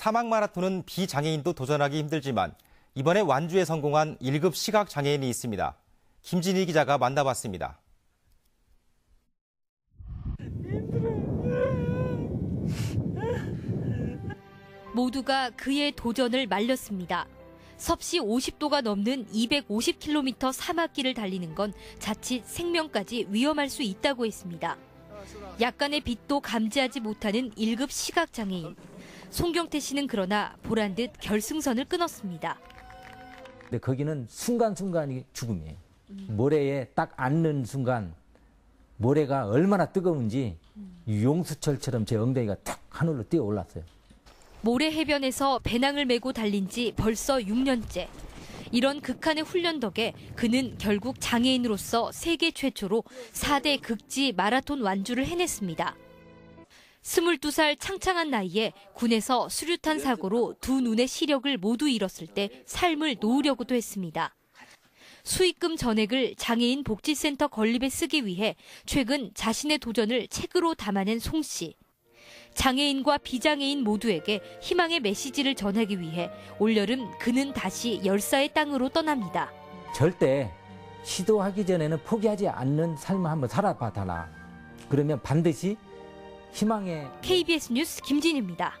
사막 마라톤은 비장애인도 도전하기 힘들지만 이번에 완주에 성공한 1급 시각 장애인이 있습니다. 김진희 기자가 만나봤습니다. 모두가 그의 도전을 말렸습니다. 섭씨 50도가 넘는 250km 사막길을 달리는 건 자칫 생명까지 위험할 수 있다고 했습니다. 약간의 빛도 감지하지 못하는 1급 시각장애인. 송경태 씨는 그러나 보란 듯 결승선을 끊었습니다. 근데 거기는 순간순간이 죽음이에요. 모래에 딱 앉는 순간 모래가 얼마나 뜨거운지 용수철처럼 제 엉덩이가 탁 하늘로 뛰어 올랐어요. 모래 해변에서 배낭을 메고 달린 지 벌써 6년째. 이런 극한의 훈련 덕에 그는 결국 장애인으로서 세계 최초로 4대 극지 마라톤 완주를 해냈습니다. 22살 창창한 나이에 군에서 수류탄 사고로 두 눈의 시력을 모두 잃었을 때 삶을 놓으려고도 했습니다. 수익금 전액을 장애인 복지센터 건립에 쓰기 위해 최근 자신의 도전을 책으로 담아낸 송 씨. 장애인과 비장애인 모두에게 희망의 메시지를 전하기 위해 올여름 그는 다시 열사의 땅으로 떠납니다. 절대 시도하기 전에는 포기하지 않는 삶을 한번 살아봐달라. 그러면 반드시 희망의 KBS 뉴스 김진입니다.